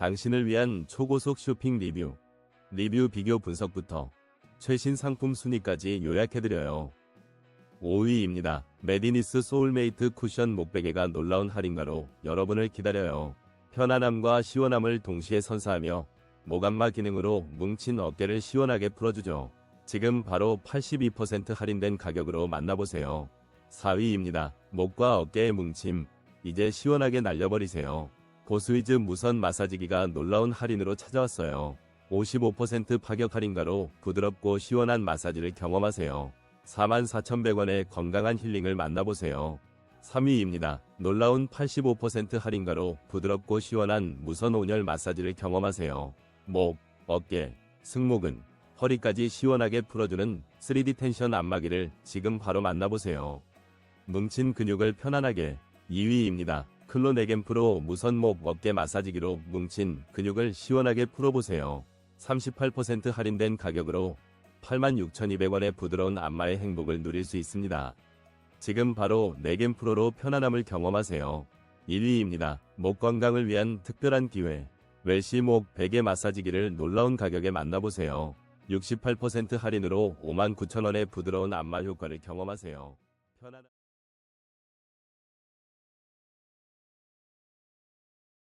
당신을 위한 초고속 쇼핑 리뷰. 리뷰 비교 분석부터 최신 상품 순위까지 요약해드려요. 5위입니다. 메디니스 소울메이트 쿠션 목베개가 놀라운 할인가로 여러분을 기다려요. 편안함과 시원함을 동시에 선사하며 모감마 기능으로 뭉친 어깨를 시원하게 풀어주죠. 지금 바로 82% 할인된 가격으로 만나보세요. 4위입니다. 목과 어깨의 뭉침. 이제 시원하게 날려버리세요. 고스위즈 무선 마사지기가 놀라운 할인으로 찾아왔어요. 55% 파격 할인가로 부드럽고 시원한 마사지를 경험하세요. 44,100원의 건강한 힐링을 만나보세요. 3위입니다. 놀라운 85% 할인가로 부드럽고 시원한 무선 온열 마사지를 경험하세요. 목, 어깨, 승모근, 허리까지 시원하게 풀어주는 3D 텐션 안마기를 지금 바로 만나보세요. 뭉친 근육을 편안하게 2위입니다. 클로네겐 프로 무선목 어깨 마사지기로 뭉친 근육을 시원하게 풀어보세요. 38% 할인된 가격으로 86,200원의 부드러운 안마의 행복을 누릴 수 있습니다. 지금 바로 네겐 프로로 편안함을 경험하세요. 1위입니다. 목 건강을 위한 특별한 기회. 웰시목 베개 마사지기를 놀라운 가격에 만나보세요. 68% 할인으로 59,000원의 부드러운 안마 효과를 경험하세요. 편안한